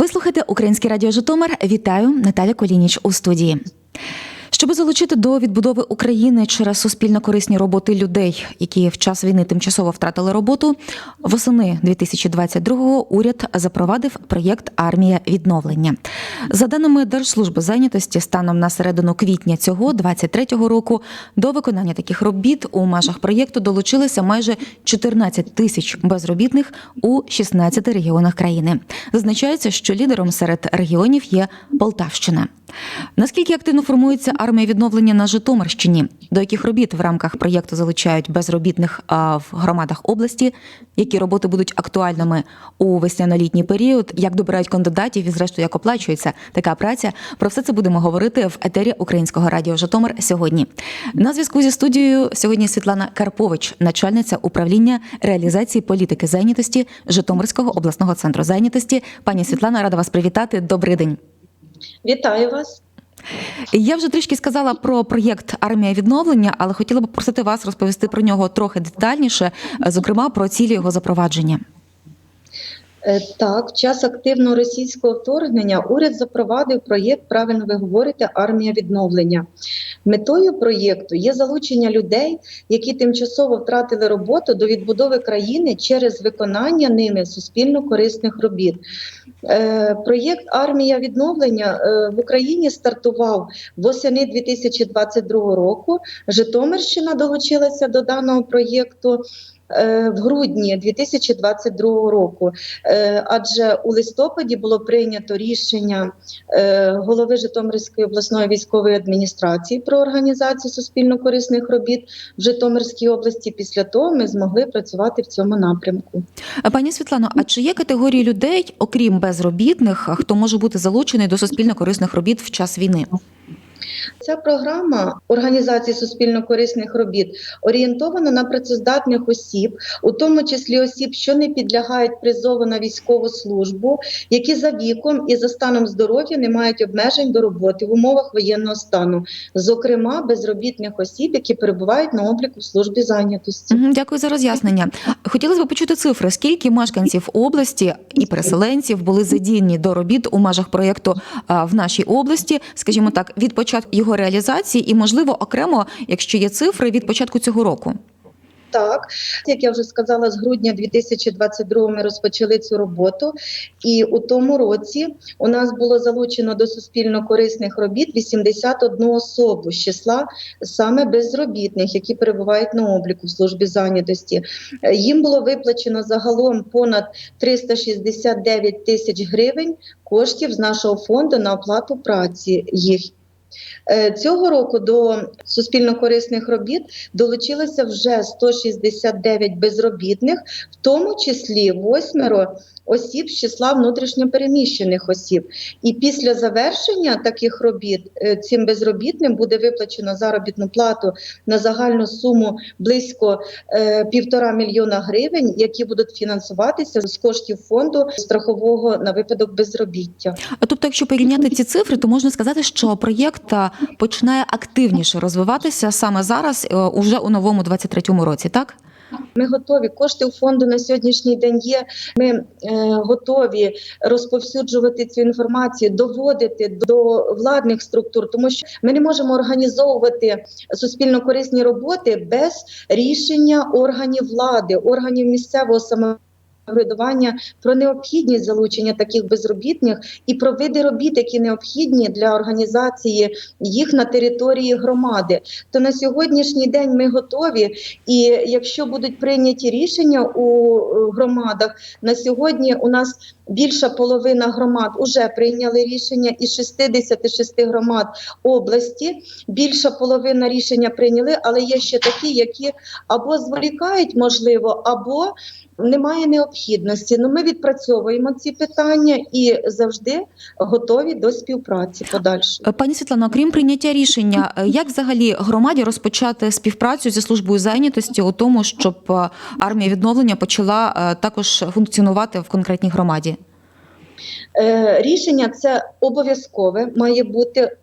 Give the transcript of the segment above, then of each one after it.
Ви слухаєте Українське радіо Житомир. Вітаю Наталя Колініч у студії. Щоб залучити до відбудови України через суспільно корисні роботи людей, які в час війни тимчасово втратили роботу, восени 2022-го уряд запровадив проєкт Армія відновлення. За даними Держслужби зайнятості, станом на середину квітня цього 23-го року до виконання таких робіт у межах проєкту долучилися майже 14 тисяч безробітних у 16 регіонах країни. Зазначається, що лідером серед регіонів є Полтавщина. Наскільки активно формується армія відновлення на Житомирщині? До яких робіт в рамках проєкту залучають безробітних в громадах області? Які роботи будуть актуальними у весняно-літній період? Як добирають кандидатів і, зрештою, як оплачується така праця? Про все це будемо говорити в етері Українського радіо Житомир сьогодні. На зв'язку зі студією сьогодні Світлана Карпович, начальниця управління реалізації політики зайнятості Житомирського обласного центру зайнятості. Пані Світлана, рада вас привітати. Добрий день. Вітаю вас. Я вже трішки сказала про проєкт Армія відновлення, але хотіла б просити вас розповісти про нього трохи детальніше, зокрема про цілі його запровадження. Е, Так, в час активного російського вторгнення уряд запровадив проєкт, правильно ви говорите, армія відновлення. Метою проєкту є залучення людей, які тимчасово втратили роботу до відбудови країни через виконання ними суспільно корисних робіт. Е, Проєкт Армія відновлення е, в Україні стартував восени 2022 року. Житомирщина долучилася до даного проєкту. Е, В грудні 2022 року, Е, адже у листопаді було прийнято рішення е, голови Житомирської обласної військової адміністрації про організацію суспільно-корисних робіт в Житомирській області. Після того ми змогли працювати в цьому напрямку. Пані Світлано, а чи є категорії людей, окрім безробітних, хто може бути залучений до суспільно корисних робіт в час війни? Ця програма організації суспільно-корисних робіт орієнтована на працездатних осіб, у тому числі осіб, що не підлягають призову на військову службу, які за віком і за станом здоров'я не мають обмежень до роботи в умовах воєнного стану, зокрема безробітних осіб, які перебувають на обліку в службі зайнятості. Дякую за роз'яснення. Хотілося б почути цифри, скільки мешканців області і переселенців були задіяні до робіт у межах проєкту в нашій області, скажімо так, від початку його реалізації, і можливо окремо, якщо є цифри від початку цього року. Так, як я вже сказала, з грудня 2022 ми розпочали цю роботу, і у тому році у нас було залучено до суспільно корисних робіт 81 особу з числа саме безробітних, які перебувають на обліку в службі зайнятості. Їм було виплачено загалом понад 369 тисяч гривень коштів з нашого фонду на оплату праці їх. Е, Цього року до суспільно-корисних робіт долучилося вже 169 безробітних, в тому числі восьмеро осіб з числа внутрішньопереміщених осіб. І після завершення таких робіт е, цим безробітним буде виплачено заробітну плату на загальну суму близько е, півтора мільйона гривень, які будуть фінансуватися з коштів фонду страхового на випадок безробіття. А Тобто, якщо порівняти ці цифри, то можна сказати, що проєкт починає активніше розвиватися саме зараз, е, уже у новому 23-му році, так? Ми готові. Кошти у фонду на сьогоднішній день є. Ми е, готові розповсюджувати цю інформацію, доводити до владних структур, тому що ми не можемо організовувати суспільно корисні роботи без рішення органів влади, органів місцевого самоврядування про необхідність залучення таких безробітних і про види робіт, які необхідні для організації їх на території громади. То на сьогоднішній день ми готові. І якщо будуть прийняті рішення у е, громадах, на сьогодні у нас більша половина громад вже прийняли рішення із 66 громад області. Більша половина рішення прийняли, але є ще такі, які або зволікають, можливо, або немає необхідності. Ну ми відпрацьовуємо ці питання і завжди готові до співпраці подальшої. Е, Пані Світлано, окрім прийняття рішення, е, як взагалі громаді розпочати співпрацю зі службою зайнятості у тому, щоб е, армія відновлення почала е, також функціонувати в конкретній громаді? Рішення це обов'язкове має бути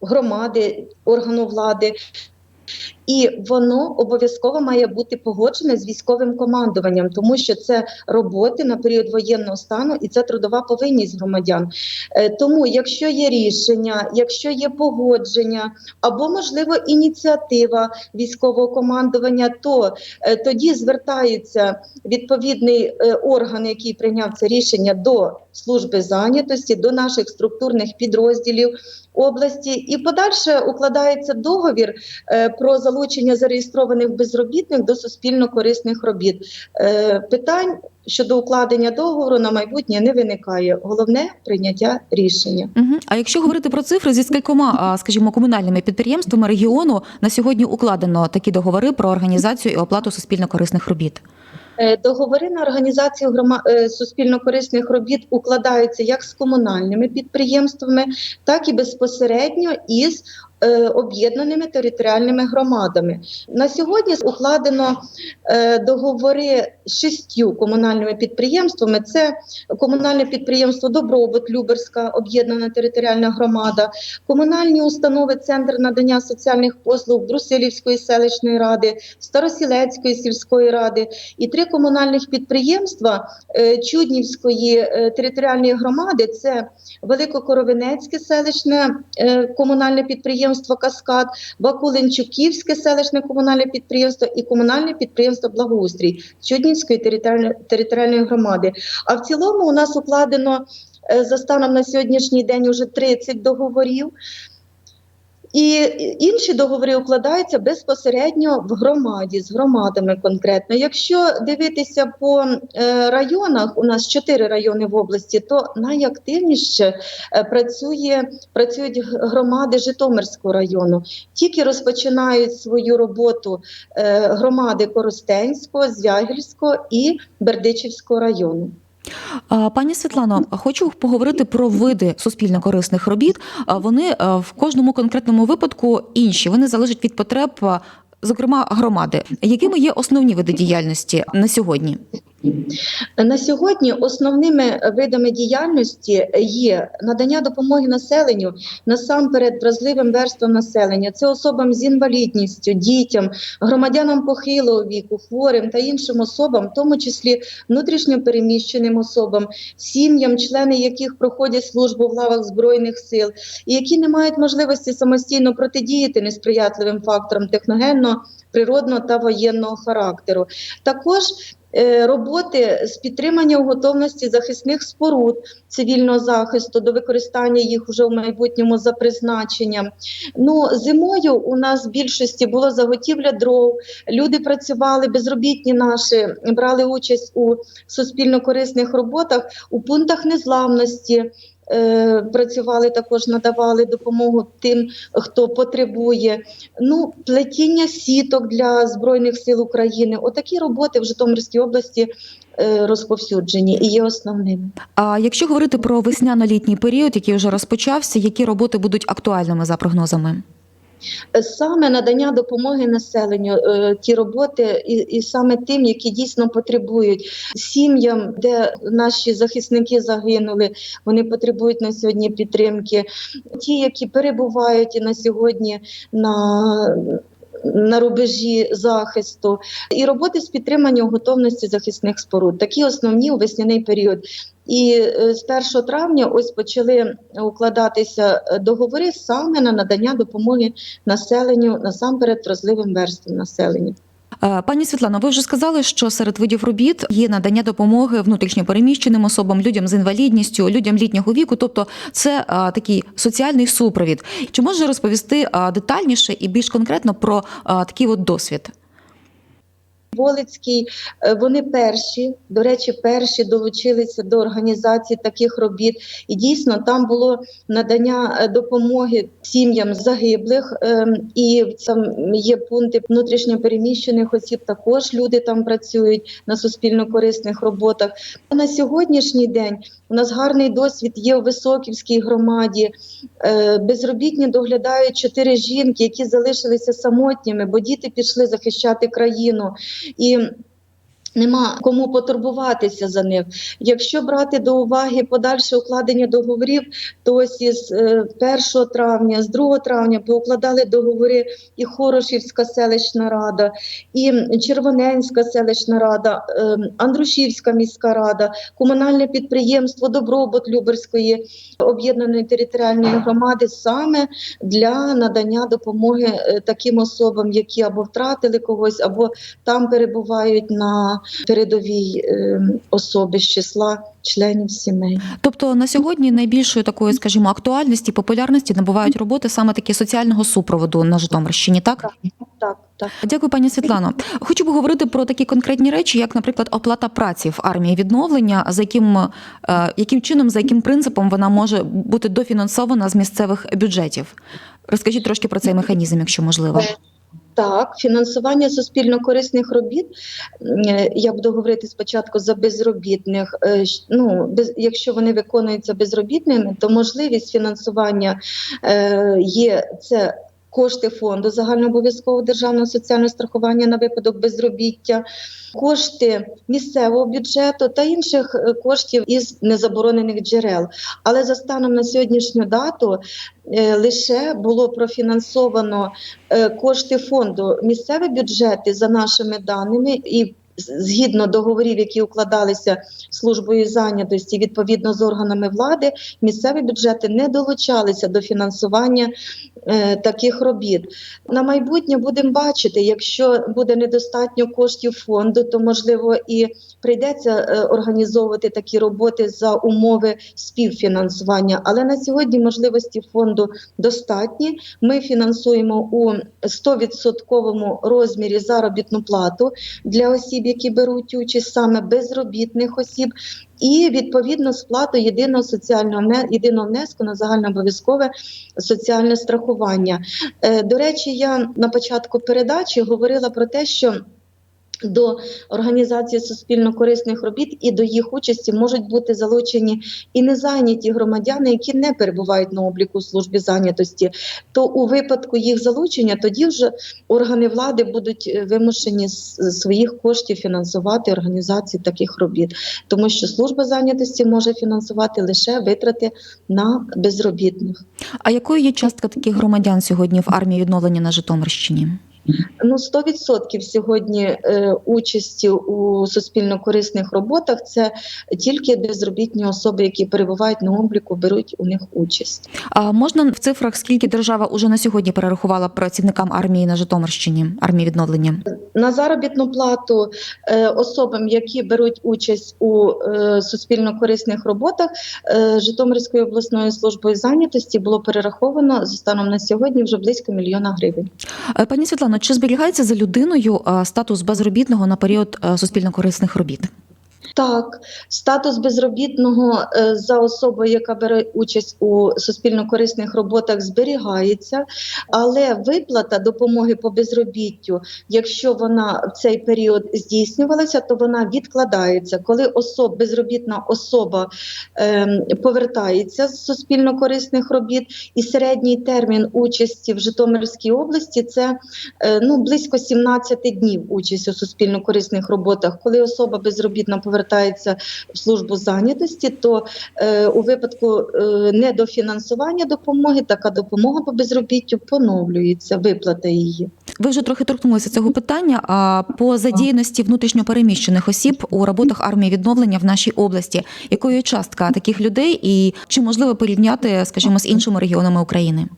громади, органу влади. І воно обов'язково має бути погоджене з військовим командуванням, тому що це роботи на період воєнного стану і це трудова повинність громадян. Е, Тому, якщо є рішення, якщо є погодження або можливо ініціатива військового командування, то е, тоді звертаються відповідний е, орган, який прийняв це рішення до служби зайнятості, до наших структурних підрозділів області, і подальше укладається договір про залучення зареєстрованих безробітних до суспільно корисних робіт. Е, Питань щодо укладення договору на майбутнє не виникає. Головне прийняття рішення. Угу. А якщо говорити про цифри, зі скількома, скажімо, комунальними підприємствами регіону на сьогодні укладено такі договори про організацію і оплату суспільно корисних робіт? Е, Договори на організацію е, суспільно-корисних робіт укладаються як з комунальними підприємствами, так і безпосередньо із об'єднаними територіальними громадами. На сьогодні укладено е, договори з шістю комунальними підприємствами. Це комунальне підприємство Добробут Люберська об'єднана територіальна громада, комунальні установи Центр надання соціальних послуг Брусилівської селищної ради, Старосілецької сільської ради і три комунальних підприємства е, Чуднівської е, територіальної громади. Це Великокоровинецьке селищне е, комунальне підприємство Каскад, Бакулинчуківське селищне комунальне підприємство і комунальне підприємство Благоустрій Чуднівської територіальної, територіальної громади. А в цілому у нас укладено е, за станом на сьогоднішній день уже 30 договорів. І інші договори укладаються безпосередньо в громаді з громадами конкретно. Якщо дивитися по е, районах, у нас чотири райони в області, то найактивніше е, працює працюють громади Житомирського району. Тільки розпочинають свою роботу е, громади Коростенського, Звягільського і Бердичівського району. Пані Світлано, хочу поговорити про види суспільно корисних робіт. Вони в кожному конкретному випадку інші. Вони залежать від потреб, зокрема громади. Якими є основні види діяльності на сьогодні? На сьогодні основними видами діяльності є надання допомоги населенню насамперед вразливим верствам населення. Це особам з інвалідністю, дітям, громадянам похилого віку, хворим та іншим особам, в тому числі внутрішньо переміщеним особам, сім'ям, члени яких проходять службу в лавах збройних сил, і які не мають можливості самостійно протидіяти несприятливим факторам техногенного, природного та воєнного характеру. Також е, Роботи з підтримання готовності захисних споруд цивільного захисту до використання їх уже в майбутньому за призначенням. Ну зимою у нас в більшості було заготівля дров. Люди працювали безробітні наші, брали участь у суспільно-корисних роботах у пунктах незламності. Е, Працювали також, надавали допомогу тим, хто потребує. Ну, плетіння сіток для збройних сил України. Отакі роботи в Житомирській області е, розповсюджені і є основними. А якщо говорити про весняно-літній період, який вже розпочався, які роботи будуть актуальними за прогнозами? Саме надання допомоги населенню, е, ті роботи, і, і саме тим, які дійсно потребують сім'ям, де наші захисники загинули, вони потребують на сьогодні підтримки. Ті, які перебувають і на сьогодні на на рубежі захисту і роботи з підтримання готовності захисних споруд, такі основні у весняний період. І е, з 1 травня ось почали укладатися е, договори саме на надання допомоги населенню насамперед вразливим верствам населення. Е, Пані Світлано, ви вже сказали, що серед видів робіт є надання допомоги внутрішньопереміщеним особам, людям з інвалідністю, людям літнього віку, тобто це а, такий соціальний супровід. Чи може розповісти а, детальніше і більш конкретно про такий от досвід? Волицький, е, вони перші, до речі, перші долучилися до організації таких робіт. І дійсно там було надання е, допомоги сім'ям загиблих, ем, і там є пункти внутрішньопереміщених осіб. Також люди там працюють на суспільно-корисних роботах. На сьогоднішній день у нас гарний досвід є у Високівській громаді. Е, Безробітні доглядають чотири жінки, які залишилися самотніми, бо діти пішли захищати країну. І Нема кому потурбуватися за них. Якщо брати до уваги подальше укладення договорів, то ось із е, 1 травня, з 2 травня поукладали договори і Хорошівська селищна рада, і Червоненська селищна рада, е, Андрушівська міська рада, комунальне підприємство Добробут Люберської об'єднаної територіальної громади саме для надання допомоги е, таким особам, які або втратили когось, або там перебувають на передовій е, особи з числа членів сімей. Тобто на сьогодні найбільшою такою, скажімо, актуальності, популярності набувають роботи саме такі соціального супроводу на Житомирщині, так? Так, так. Дякую, пані Світлано. Хочу поговорити про такі конкретні речі, як, наприклад, оплата праці в армії відновлення, за яким, е, яким чином, за яким принципом вона може бути дофінансована з місцевих бюджетів. Розкажіть трошки про цей механізм, якщо можливо. Так, фінансування суспільно корисних робіт. е, Я буду говорити спочатку за безробітних. Е, Ну, без, якщо вони виконуються безробітними, то можливість фінансування е, є це. Кошти фонду загальнообов'язкового державного соціального страхування на випадок безробіття, кошти місцевого бюджету та інших е, коштів із незаборонених джерел. Але за станом на сьогоднішню дату е, лише було профінансовано е, кошти фонду місцеві бюджети за нашими даними і. Згідно договорів, які укладалися службою зайнятості відповідно з органами влади, місцеві бюджети не долучалися до фінансування е, таких робіт. На майбутнє будемо бачити, якщо буде недостатньо коштів фонду, то можливо і прийдеться е, організовувати такі роботи за умови співфінансування. Але на сьогодні можливості фонду достатні. Ми фінансуємо у 100% розмірі заробітну плату для осіб, які беруть участь саме безробітних осіб. І відповідно сплату єдиного соціального єдиного внеску на загальнообов'язкове соціальне страхування. Е, До речі, я на початку передачі говорила про те, що до організації суспільно-корисних робіт і до їх участі можуть бути залучені і незайняті громадяни, які не перебувають на обліку у службі зайнятості. То у випадку їх залучення тоді вже органи влади будуть е, вимушені з своїх коштів фінансувати організацію таких робіт, тому що служба зайнятості може фінансувати лише витрати на безробітних. А якою є частка таких громадян сьогодні в армії відновлення на Житомирщині? Ну, 100% сьогодні е, участі у суспільно-корисних роботах це тільки безробітні особи, які перебувають на обліку, беруть у них участь. А можна в цифрах, скільки держава уже на сьогодні перерахувала працівникам армії на Житомирщині, армії відновлення? На заробітну плату е, особам, які беруть участь у е, суспільно-корисних роботах, е, Житомирської обласної служби зайнятості було перераховано за станом на сьогодні вже близько мільйона гривень. Е, Пані Світлано, чи зберігається за людиною статус безробітного на період е, суспільно-корисних робіт? Так, статус безробітного е, за особою, яка бере участь у суспільно-корисних роботах, зберігається, але виплата допомоги по безробіттю, якщо вона в цей період здійснювалася, то вона відкладається. Коли особ, безробітна особа ем, повертається з суспільно-корисних робіт, і середній термін участі в Житомирській області це е, ну, близько 17 днів участь у суспільно-корисних роботах. Коли особа безробітна повертається в службу зайнятості, то е, у випадку е, недофінансування допомоги така допомога по безробіттю поновлюється, виплата її. Ви вже трохи торкнулися цього питання. А по задіяності внутрішньопереміщених осіб у роботах армії відновлення в нашій області, якою частка таких людей, і чи можливо порівняти, скажімо, з іншими регіонами України?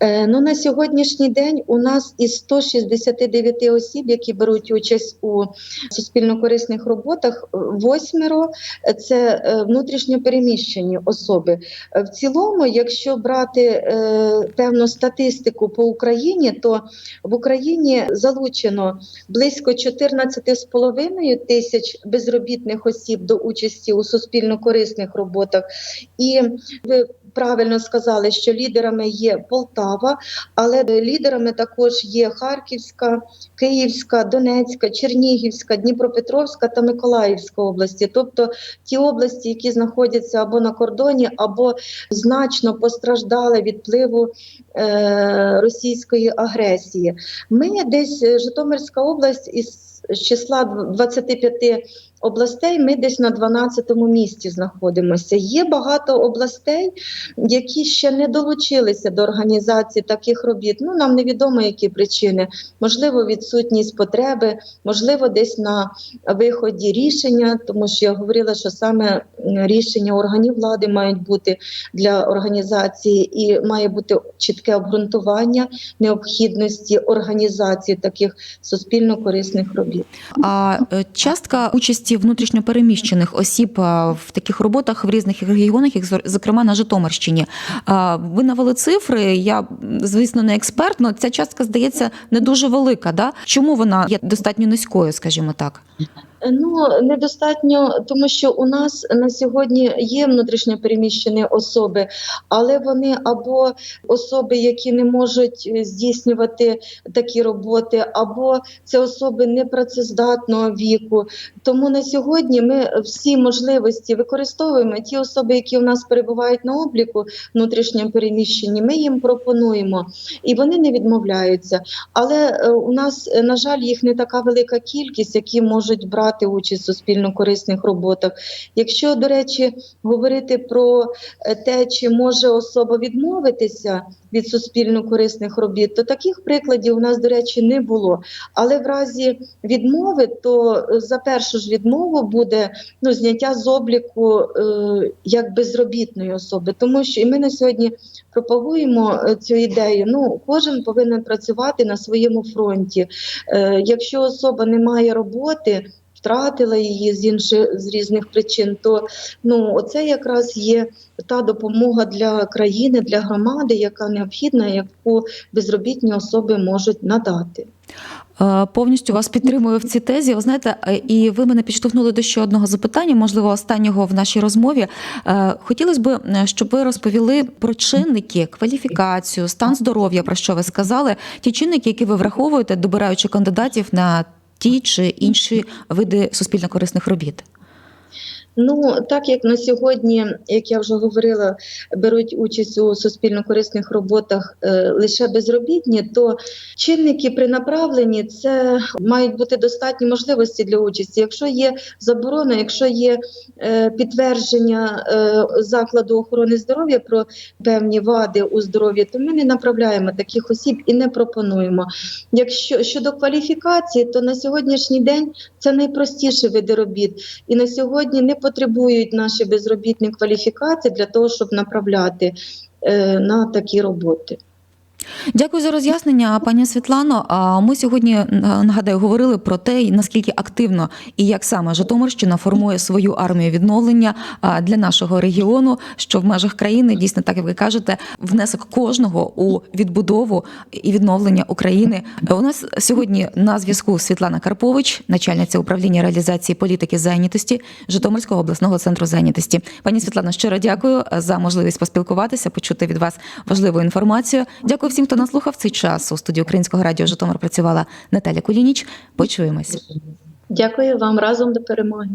Е, Ну, на сьогоднішній день у нас із 169 осіб, які беруть участь у суспільно-корисних роботах, е, восьмеро це е, внутрішньо переміщені особи. В цілому, якщо брати певну статистику по Україні, то в Україні залучено близько 14,5 тисяч безробітних осіб до участі у суспільно-корисних роботах. І ви правильно сказали, що лідерами є Полтава, але лідерами також є Харківська, Київська, Донецька, Чернігівська, Дніпропетровська та Миколаївська області, тобто ті області, які знаходяться або на кордоні, або значно постраждали від впливу е, російської агресії. Ми десь Житомирська область із числа 25 областей ми десь на 12-му місці знаходимося. Є багато областей, які ще не долучилися до організації таких робіт. Ну нам невідомо які причини. Можливо, відсутність потреби, можливо, десь на виході рішення, тому що я говорила, що саме рішення органів влади мають бути для організації, і має бути чітке обґрунтування необхідності організації таких суспільно корисних робіт. А е, частка участі внутрішньопереміщених осіб в таких роботах в різних регіонах, як зо- зокрема на Житомирщині. А, Ви навели цифри. Я звісно не експерт, але ця частка здається не дуже велика. Да? Чому вона є достатньо низькою, скажімо так? Ну недостатньо, тому що у нас на сьогодні є внутрішньо переміщені особи, але вони або особи, які не можуть е, здійснювати такі роботи, або це особи непрацездатного віку. Тому на сьогодні ми всі можливості використовуємо. Ті особи, які у нас перебувають на обліку внутрішньо переміщені, ми їм пропонуємо, і вони не відмовляються. Але е, у нас, е, на жаль, їх не така велика кількість, які можуть брати участь в суспільно корисних роботах. Якщо, до речі, говорити про е, те, чи може особа відмовитися від суспільно корисних робіт, то таких прикладів у нас, до речі, не було. Але в разі відмови, то е, за першу ж відмову буде ну, зняття з обліку е, як безробітної особи, тому що і ми на сьогодні пропагуємо е, цю ідею. Ну, кожен повинен працювати на своєму фронті. Е, якщо особа не має роботи, втратила її з інших з різних причин, то ну оце якраз є та допомога для країни, для громади, яка необхідна, яку безробітні особи можуть надати. Е, Повністю вас підтримую в цій тезі. Ви знаєте, е, і ви мене підштовхнули до ще одного запитання, можливо, останнього в нашій розмові. Е, Хотілося б, щоб ви розповіли про чинники, кваліфікацію, стан здоров'я, про що ви сказали, ті чинники, які ви враховуєте, добираючи кандидатів на ті чи інші види суспільно-корисних робіт. Ну так як на сьогодні, як я вже говорила, беруть участь у суспільно-корисних роботах е, лише безробітні, то чинники при направленні це мають бути достатні можливості для участі. Якщо є заборона, якщо є е, підтвердження е, закладу охорони здоров'я про певні вади у здоров'ї, то ми не направляємо таких осіб і не пропонуємо. Якщо щодо кваліфікації, то на сьогоднішній день це найпростіші види робіт, і на сьогодні не потребують наші безробітні кваліфікації для того, щоб направляти е, на такі роботи. Дякую за роз'яснення, пані Світлано. Ми сьогодні е, нагадаю говорили про те, наскільки активно і як саме Житомирщина формує свою армію відновлення для нашого регіону, що в межах країни дійсно, так як ви кажете, внесок кожного у відбудову і відновлення України. Е, У нас сьогодні на зв'язку Світлана Карпович, начальниця управління реалізації політики зайнятості Житомирського обласного центру зайнятості. Пані Світлано, щиро дякую за можливість поспілкуватися, почути від вас важливу інформацію. Дякую всім, хто нас слухав цей час. У студії Українського радіо Житомир працювала Наталя Кулініч. Почуємось. Дякую вам разом до перемоги.